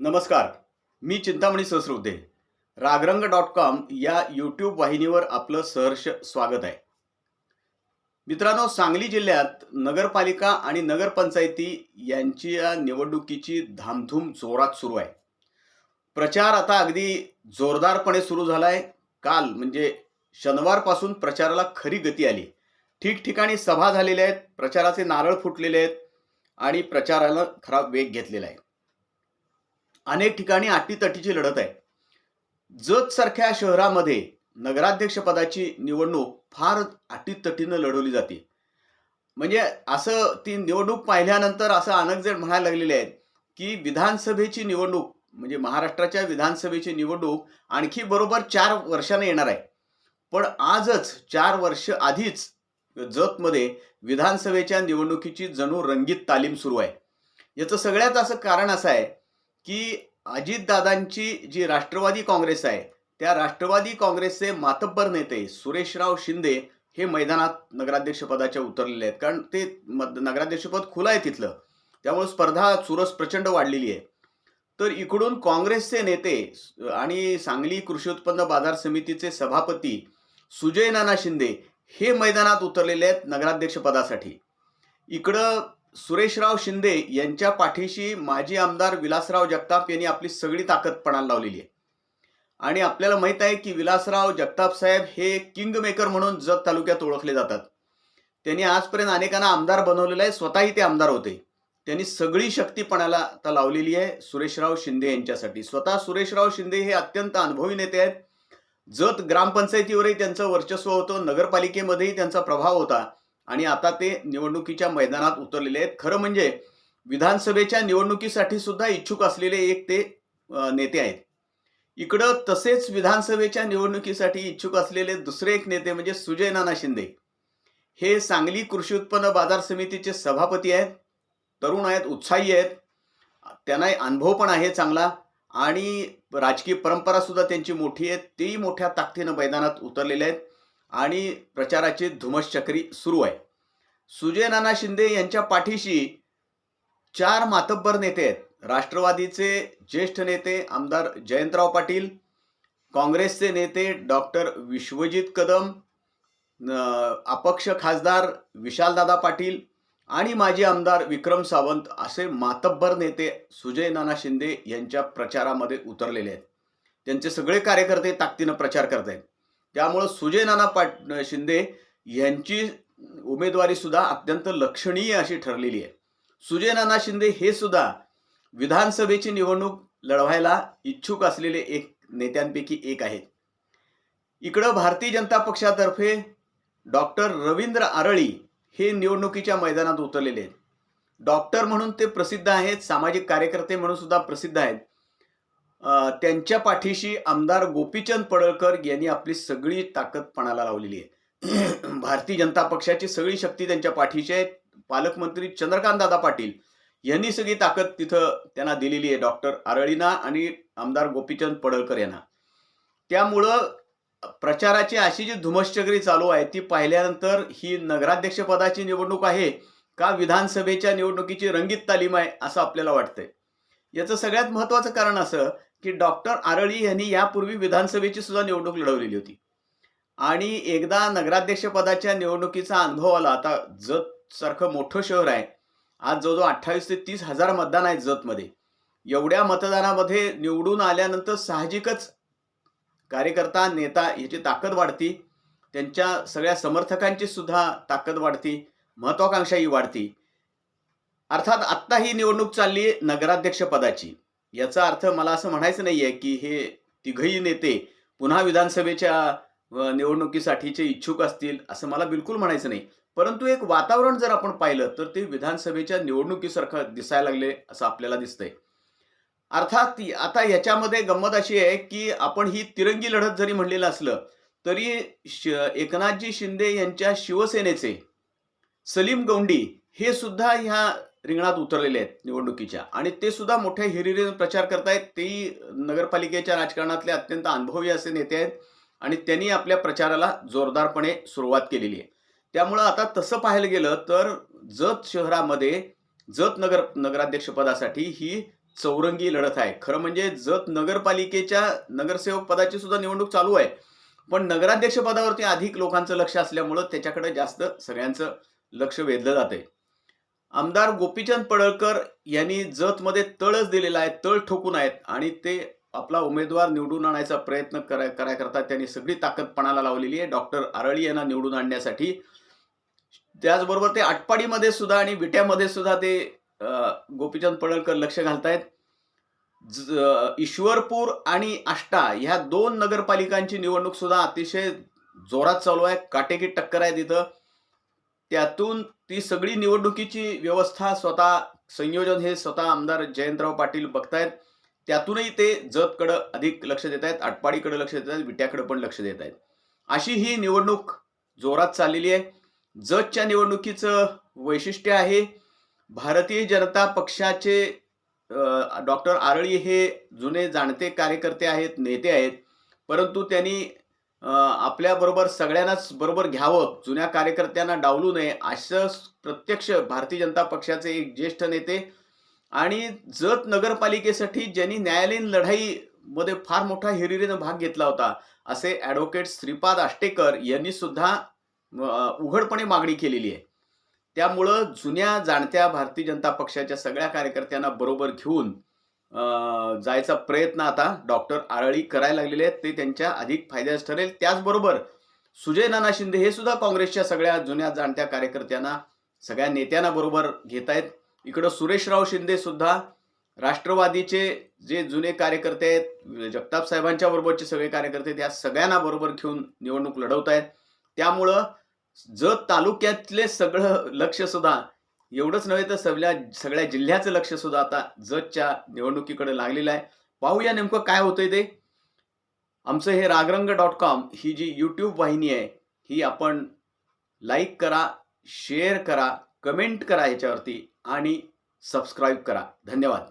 नमस्कार. मी Chintamani Sahasravate Ragarang dot com या यूट्यूब वाहिनीवर आपलं सहर्ष स्वागत आहे. मित्रांनो सांगली जिल्ह्यात नगरपालिका आणि नगरपंचायती यांची या निवडणुकीची धामधूम जोरात सुरू आहे. प्रचार आता अगदी जोरदारपणे सुरू झाला आहे काल म्हणजे शनिवारपासून प्रचाराला खरी गती आली. ठिकठिकाणी सभा झालेल्या आहेत प्रचाराचे नारळ फुटलेले आहेत आणि प्रचारानं खरा वेग घेतलेला आहे. अनेक ठिकाणी अटीतटीची लढत आहे. जत सारख्या शहरामध्ये नगराध्यक्षपदाची निवडणूक फार अटीतटीनं लढवली जाते. म्हणजे असं ती निवडणूक पाहिल्यानंतर असं अनेक जण म्हणायला लागलेले आहेत की विधानसभेची निवडणूक म्हणजे महाराष्ट्राच्या विधानसभेची निवडणूक आणखी बरोबर चार वर्षाने येणार आहे. पण आजच चार वर्ष आधीच जतमध्ये विधानसभेच्या निवडणुकीची जणू रंगीत तालीम सुरू आहे. याचं सगळ्यात असं कारण असं आहे की अजितदादांची जी राष्ट्रवादी काँग्रेस आहे त्या राष्ट्रवादी काँग्रेसचे मातब्बर नेते सुरेशराव शिंदे हे मैदानात नगराध्यक्षपदाच्या उतरलेले आहेत. कारण ते नगराध्यक्षपद खुलं आहे तिथलं. त्यामुळे स्पर्धा चुरस प्रचंड वाढलेली आहे. तर इकडून काँग्रेसचे नेते आणि सांगली कृषी उत्पन्न बाजार समितीचे सभापती सुजय नाना शिंदे हे मैदानात उतरलेले आहेत नगराध्यक्षपदासाठी इकडं सुरेशराव शिंदे यांच्या पाठीशी माजी आमदार विलासराव जगताप यांनी आपली सगळी ताकद पणाला लावलेली आहे. आणि आपल्याला माहीत आहे की विलासराव जगताप साहेब हे किंग मेकर म्हणून जत तालुक्यात ओळखले जातात. त्यांनी आजपर्यंत अनेकांना आमदार बनवलेलं आहे स्वतःही ते आमदार होते. त्यांनी सगळी शक्ती पणाला आता लावलेली आहे सुरेशराव शिंदे यांच्यासाठी. स्वतः सुरेशराव शिंदे हे अत्यंत अनुभवी नेते आहेत. जत ग्रामपंचायतीवरही त्यांचं वर्चस्व होतं नगरपालिकेमध्येही त्यांचा प्रभाव होता. आणि आता ते निवडणुकीच्या मैदानात उतरलेले आहेत. खरं म्हणजे विधानसभेच्या निवडणुकीसाठी सुद्धा इच्छुक असलेले एक ते नेते आहेत. इकडं तसेच विधानसभेच्या निवडणुकीसाठी इच्छुक असलेले दुसरे एक नेते म्हणजे सुजय नाना शिंदे. हे सांगली कृषी उत्पन्न बाजार समितीचे सभापती आहेत. तरुण आहेत उत्साही आहेत. त्यांना अनुभव पण आहे चांगला आणि राजकीय परंपरा सुद्धा त्यांची मोठी आहे तेही मोठ्या ताकदीनं मैदानात उतरलेले आहेत. आणि प्रचाराची धुमश्चक्री सुरू आहे. सुजय नाना शिंदे यांच्या पाठीशी चार मातब्बर नेते आहेत. राष्ट्रवादीचे ज्येष्ठ नेते आमदार जयंतराव पाटील काँग्रेसचे नेते डॉक्टर विश्वजित कदम अपक्ष खासदार विशालदादा पाटील आणि माजी आमदार विक्रम सावंत असे मातब्बर नेते सुजय नाना शिंदे यांच्या प्रचारामध्ये उतरलेले आहेत. त्यांचे सगळे कार्यकर्ते ताकदीनं प्रचार करत आहेत त्यामुळं सुजय नाना पाट शिंदे यांची उमेदवारी सुद्धा अत्यंत लक्षणीय अशी ठरलेली आहे. सुजय नाना शिंदे हे सुद्धा विधानसभेची निवडणूक लढवायला इच्छुक असलेले एक नेत्यांपैकी एक आहेत. इकडं भारतीय जनता पक्षातर्फे डॉक्टर रवींद्र आरळी हे निवडणुकीच्या मैदानात उतरलेले आहेत. डॉक्टर म्हणून ते प्रसिद्ध आहेत सामाजिक कार्यकर्ते म्हणून सुद्धा प्रसिद्ध आहेत. त्यांच्या पाठीशी आमदार गोपीचंद पडळकर यांनी आपली सगळी ताकद पणाला लावलेली आहे. भारतीय जनता पक्षाची सगळी शक्ती त्यांच्या पाठीशी आहे. पालकमंत्री चंद्रकांत दादा पाटील यांनी सगळी ताकद तिथं त्यांना दिलेली आहे. डॉक्टर आरळीना आणि आमदार गोपीचंद पडळकर यांना. त्यामुळं प्रचाराची अशी जी धुमश्चक्री चालू आहे ती पाहिल्यानंतर ही नगराध्यक्षपदाची निवडणूक आहे का विधानसभेच्या निवडणुकीची रंगीत तालीम आहे असं आपल्याला वाटतंय. याचं सगळ्यात महत्त्वाचं कारण असं की डॉक्टर आरळी यांनी यापूर्वी विधानसभेची सुद्धा निवडणूक लढवलेली होती. आणि एकदा नगराध्यक्षपदाच्या निवडणुकीचा अनुभव आला. आता जत सारखं मोठं शहर आहे. आज जवळजवळ अठ्ठावीस ते तीस हजार मतदान आहे जतमध्ये. एवढ्या मतदानामध्ये निवडून आल्यानंतर साहजिकच कार्यकर्ता नेता याची ताकद वाढती. त्यांच्या सगळ्या समर्थकांची सुद्धा ताकद वाढती. महत्वाकांक्षाही वाढती. अर्थात आत्ता ही निवडणूक चालली आहे याचा अर्थ मला असं म्हणायचं नाही आहे की हे तिघही नेते पुन्हा विधानसभेच्या निवडणुकीसाठीचे इच्छुक असतील असं मला बिलकुल म्हणायचं नाही. परंतु एक वातावरण जर आपण पाहिलं तर ते विधानसभेच्या निवडणुकीसारखं दिसायला लागले असं आपल्याला दिसतंय. अर्थात आता याच्यामध्ये गंमत अशी आहे की आपण ही तिरंगी लढत जरी म्हणलेलं असलं तरी श एकनाथजी शिंदे यांच्या शिवसेनेचे सलीम गौंडी हे सुद्धा ह्या रिंगणात उतरलेले आहेत निवडणुकीच्या. आणि ते सुद्धा मोठ्या हिरिरीनं प्रचार करतायत. तेही नगरपालिकेच्या राजकारणातले अत्यंत अनुभवी असे नेते आहेत. आणि त्यांनी आपल्या प्रचाराला जोरदारपणे सुरुवात केलेली आहे. त्यामुळं आता तसं पाहायला गेलं तर जत शहरामध्ये जत नगर नगराध्यक्षपदासाठी ही चौरंगी लढत आहे. खरं म्हणजे जत नगरपालिकेच्या नगरसेवक पदाची सुद्धा निवडणूक चालू आहे. पण नगराध्यक्षपदावरती अधिक लोकांचं लक्ष असल्यामुळं त्याच्याकडे जास्त सगळ्यांचं लक्ष वेधलं जाते आमदार गोपीचंद पडळकर यांनी जतमध्ये तळच दिलेला आहे तळ ठोकून आहेत आणि ते आपला उमेदवार निवडून आणायचा प्रयत्न कराय कराय करता त्यांनी सगळी ताकद पणाला लावलेली आहे. डॉक्टर आरळी यांना निवडून आणण्यासाठी. त्याचबरोबर ते आटपाडीमध्ये सुद्धा आणि विट्यामध्ये सुद्धा ते गोपीचंद पडळकर लक्ष घालतायत. ज- ईश्वरपूर आणि आष्टा ह्या दोन नगरपालिकांची निवडणूक सुद्धा अतिशय जोरात चालू आहे. काटेकी टक्कर आहे तिथं. त्यातून ती सगळी निवडणुकीची व्यवस्था स्वतः संयोजन हे स्वतः आमदार जयंतराव पाटील बघतायत. त्यातूनही ते जतकडं अधिक लक्ष देत आहेत आटपाडीकडे लक्ष देत आहेत विट्याकडे पण लक्ष देत आहेत अशी ही निवडणूक जोरात चाललेली आहे. जतच्या निवडणुकीचं वैशिष्ट्य आहे भारतीय जनता पक्षाचे डॉक्टर आरळी हे जुने जाणते कार्यकर्ते आहेत नेते आहेत परंतु त्यांनी आपल्याबरोबर सगळ्यांनाच बरोबर घ्यावं जुन्या कार्यकर्त्यांना डावलू नये असं प्रत्यक्ष भारतीय जनता पक्षाचे एक ज्येष्ठ नेते आणि जत नगरपालिकेसाठी ज्यांनी न्यायालयीन लढाईमध्ये फार मोठा हिरिरीनं भाग घेतला होता असे ॲडव्होकेट श्रीपाद आष्टेकर यांनी सुद्धा उघडपणे मागणी केलेली आहे. त्यामुळं जुन्या जाणत्या भारतीय जनता पक्षाच्या सगळ्या कार्यकर्त्यांना बरोबर घेऊन जायचा प्रयत्न आता डॉक्टर आरळी करायला लागलेले आहेत. ते त्यांच्या अधिक फायद्यास ठरेल. त्याचबरोबर सुजय नाना शिंदे हे सुद्धा काँग्रेसच्या सगळ्या जुन्या जाणत्या कार्यकर्त्यांना सगळ्या नेत्यांना बरोबर घेत आहेत. इकडं सुरेशराव शिंदे सुद्धा राष्ट्रवादीचे जे जुने कार्यकर्ते आहेत जगताप साहेबांच्या बरोबरचे सगळे कार्यकर्ते त्या सगळ्यांना बरोबर घेऊन निवडणूक लढवत आहेत त्यामुळं जत तालुक्यातले सगळं लक्ष सुद्धा एवढंच नव्हे तर सगळ्या सगळ्या जिल्ह्याचं लक्ष सुद्धा आता जजच्या निवडणुकीकडे लागलेलं आहे. पाहूया नेमकं काय होतंय ते. आमचं हे रागरंग डॉट कॉम ही जी यूट्यूब वाहिनी आहे ही आपण लाईक करा शेअर करा कमेंट करा याच्यावरती आणि सबस्क्राईब करा. धन्यवाद.